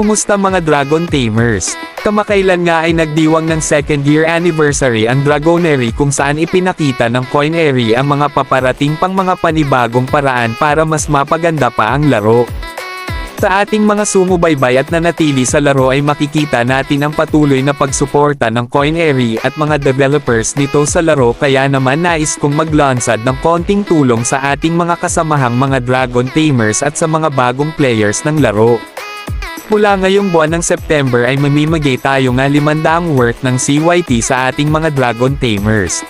Kumusta mga Dragon Tamers? Kamakailan nga ay nagdiwang ng second year anniversary ang Dragonery kung saan ipinakita ng Coinery ang mga paparating pang mga panibagong paraan para mas mapaganda pa ang laro. Sa ating mga sumubaybay at nanatili sa laro ay makikita natin ang patuloy na pagsuporta ng Coinery at mga developers nito sa laro kaya naman nais kong maglansad ng konting tulong sa ating mga kasamahang mga Dragon Tamers at sa mga bagong players ng laro. Mula ngayong buwan ng September ay mamimigay tayo nga 500 worth ng CYT sa ating mga Dragon Tamers.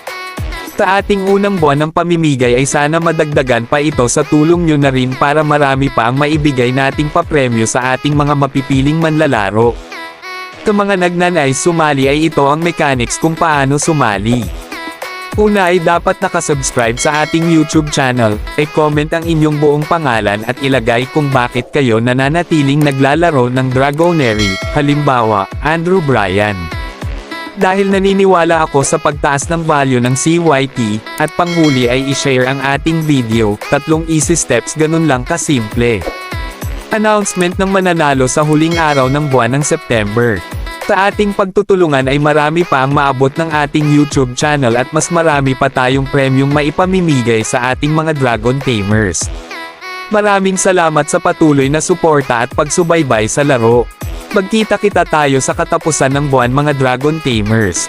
Sa ating unang buwan ng pamimigay ay sana madagdagan pa ito sa tulong nyo na rin para marami pa ang maibigay nating papremyo sa ating mga mapipiling manlalaro. Sa mga nagnanais sumali ay ito ang mechanics kung paano sumali. Una ay dapat nakasubscribe sa ating YouTube channel, e-comment ang inyong buong pangalan at ilagay kung bakit kayo nananatiling naglalaro ng Dragonery, halimbawa, Andrew Bryan. Dahil naniniwala ako sa pagtaas ng value ng CYT, at panghuli ay ishare ang ating video, tatlong easy steps ganun lang kasimple. Announcement ng mananalo sa huling araw ng buwan ng September. Sa ating pagtutulungan ay marami pa ang maabot ng ating YouTube channel at mas marami pa tayong premium maipamimigay sa ating mga Dragon Tamers. Maraming salamat sa patuloy na suporta at pagsubaybay sa laro. Magkita kita tayo sa katapusan ng buwan mga Dragon Tamers.